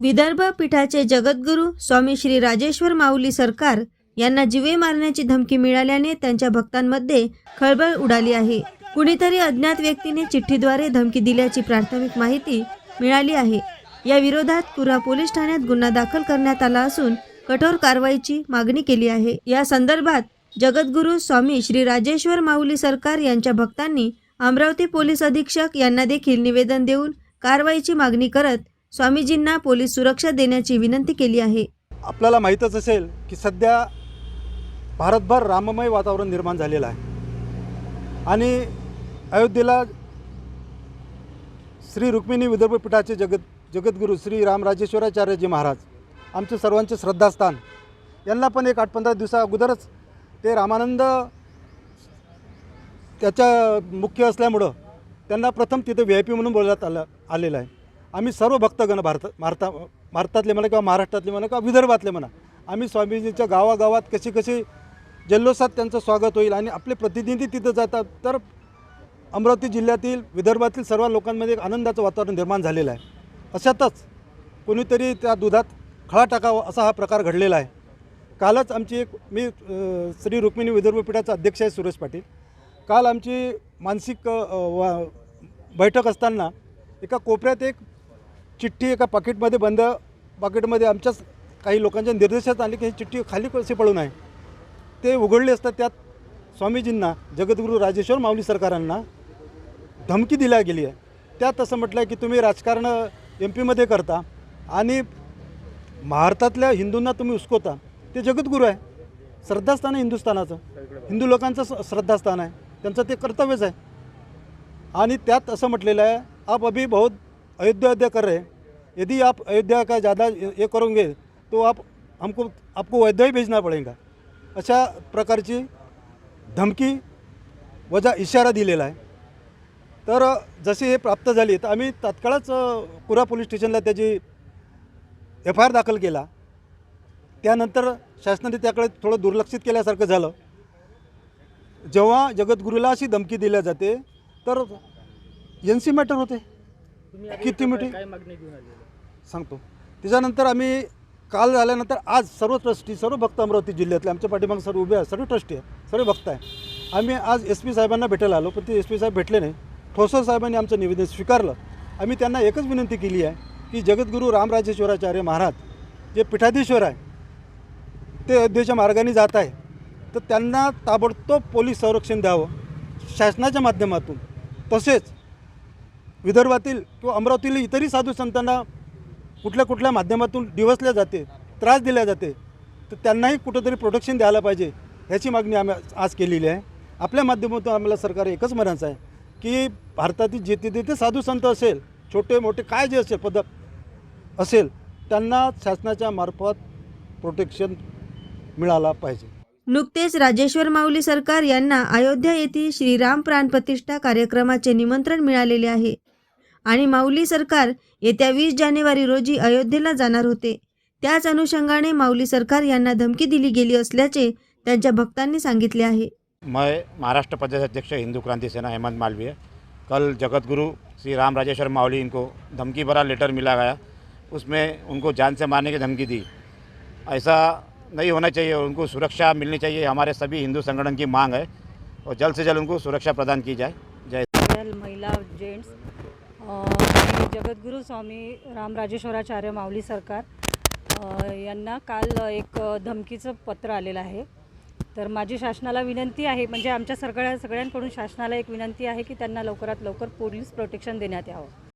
विदर्भ पीठाचे जगद्गुरू स्वामी श्री राजेश्वर माऊली सरकार यांना जीवे मारण्याची धमकी मिळाल्याने त्यांच्या भक्तांमध्ये खळबळ उडाली आहे. कुणीतरी अज्ञात व्यक्तीने चिठ्ठीद्वारे धमकी दिल्याची प्राथमिक माहिती मिळाली आहे. या विरोधात कुरा पोलीस ठाण्यात गुन्हा दाखल करण्यात आला असून कठोर कारवाईची मागणी केली आहे. या संदर्भात जगद्गुरू स्वामी श्री राजेश्वर माऊली सरकार यांच्या भक्तांनी अमरावती पोलीस अधीक्षक यांना देखील निवेदन देऊन कारवाईची मागणी करत स्वामीजींना पोलीस सुरक्षा देण्याची विनंती केली आहे. आपल्याला माहीतच असेल की सध्या भारतभर राममय वातावरण निर्माण झालेलं आहे. आणि अयोध्येला श्री रुक्मिणी विदर्भपीठाचे जगत जगद्गुरू श्री रामराजेश्वराचार्यजी महाराज आमचे सर्वांचे श्रद्धास्थान यांना पण एक आठ पंधरा दिवसा अगोदरच ते रामानंद त्याच्या मुख्य असल्यामुळं त्यांना प्रथम तिथे व्ही आय पी म्हणून बोलण्यात आलं आलेलं आहे. आम्ही सर्व भक्तगण भारत भारता भारतातले म्हणा किंवा महाराष्ट्रातले म्हणा किंवा विदर्भातले म्हणा आम्ही स्वामीजींच्या गावागावात कशी कशी जल्लोषात त्यांचं स्वागत होईल आणि आपले प्रतिनिधी तिथं जातात. तर अमरावती जिल्ह्यातील विदर्भातील सर्व लोकांमध्ये एक आनंदाचं वातावरण निर्माण झालेलं आहे. अशातच कोणीतरी त्या दुधात खळा टाकावा असा हा प्रकार घडलेला आहे. कालच आमची एक मी श्री रुक्मिणी विदर्भपीठाचा अध्यक्ष आहे सुरेश पाटील. काल आमची मानसिक वा बैठक असताना एका कोपऱ्यात एक चिठ्ठी एका पाकिटमध्ये बंद पाकिटमध्ये आमच्याच काही लोकांच्या निर्देशात आले की ही चिठ्ठी खाली कशी पडून आहे ते उघडले असता त्यात स्वामीजींना जगद्गुरू राजेश्वर माऊली सरकारांना धमकी दिल्या गेली आहे. त्यात असं म्हटलं आहे की तुम्ही राजकारण एम पीमध्ये करता आणि भारतातल्या हिंदूंना तुम्ही उस्कोता ते जगद्गुरू आहे. श्रद्धास्थान आहे हिंदुस्थानाचं. हिंदू लोकांचं स- श्रद्धास्थान आहे. त्यांचं ते कर्तव्यच आहे. आणि त्यात असं म्हटलेलं आहे आप अभी बहुत अयोध्या अयोध्या कर रहे हैं. यदि आप अयोध्या का ज़्यादा ये करोगे तो आप हमको आपको अयोध्या ही भेजना पडेगा। अशा प्रकारची धमकी वजा इशारा दिलेला आहे तर जशी हे प्राप्त झाली तर आम्ही तात्काळच कुरा पोलीस स्टेशनला त्याची एफ आय आर दाखल केला. त्यानंतर शासनाने त्याकडे थोडं दुर्लक्षित केल्यासारखं झालं. जेव्हा जगद्गुरूला अशी धमकी दिल्या जाते तर एन सी मॅटर होते. किती मोठी सांगतो. त्याच्यानंतर आम्ही काल झाल्यानंतर आज सर्व ट्रस्टी सर्व भक्त अमरावती जिल्ह्यातले आमच्या पाठीमागे सर्व उभे आहेत सर्व ट्रस्टी आहे सर्व भक्त आहे. आम्ही आज एस पी साहेबांना भेटायला आलो पण ते एस पी साहेब भेटले नाही. ठोसर साहेबांनी आमचं निवेदन स्वीकारलं. आम्ही त्यांना एकच विनंती केली आहे की जगद्गुरू रामराजेश्वराचार्य महाराज जे पीठाधीश्वर आहे ते अयोध्येच्या मार्गाने जात आहे. तर त्यांना ताबडतोब पोलीस संरक्षण द्यावं. शासनाच्या माध्यमातून. तसेच विदर्भातील किंवा अमरावतील इतरही साधू संतांना कुठल्या कुठल्या माध्यमातून डिवसल्या जाते त्रास दिल्या जाते तर त्यांनाही कुठंतरी प्रोटेक्शन द्यायला पाहिजे ह्याची मागणी आम्ही आज केलेली आहे. आपल्या माध्यमातून आम्हाला सरकार एकच म्हणायचं आहे की भारतातील जेथे तेथे साधू संत असेल छोटे मोठे काय जे असेल पद असेल त्यांना शासनाच्या मार्फत प्रोटेक्शन मिळाला पाहिजे. नुकतेच राजेश्वर माऊली सरकार यांना अयोध्या येथील श्रीराम प्राण प्रतिष्ठा कार्यक्रमाचे निमंत्रण मिळालेले आहे. आणि माऊली सरकार येत्या वीस जानेवारी रोजी अयोध्येला जाणार होते. त्याच अनुषंगाने माऊली सरकार यांना धमकी दिली गेली असल्याचे त्यांच्या भक्तांनी सांगितले आहे. मैं महाराष्ट्र प्रदेश अध्यक्ष हिंदू क्रांति सेना हेमंत मालवीय. कल जगतगुरु श्री राम राजेश्वर मावली इनको धमकी भरा लेटर मिला गया। उसमें उनको जान से मारने की धमकी दी। ऐसा नहीं होना चाहिए उनको सुरक्षा मिलनी चाहिए हमारे सभी हिंदू संगठन की मांग है और जल्द से जल्द उनको सुरक्षा प्रदान की जाए। जय महिला जेंट्स अ, जगद्गुरू स्वामी रामराजेश्वराचार्य माऊली सरकार यांना काल एक धमकीचं पत्र आलेलं आहे. तर माझी शासनाला विनंती आहे म्हणजे आमच्या सगळ्या सगळ्यांकडून शासनाला एक विनंती आहे की त्यांना लवकरात लवकर पोलीस प्रोटेक्शन देण्यात यावं.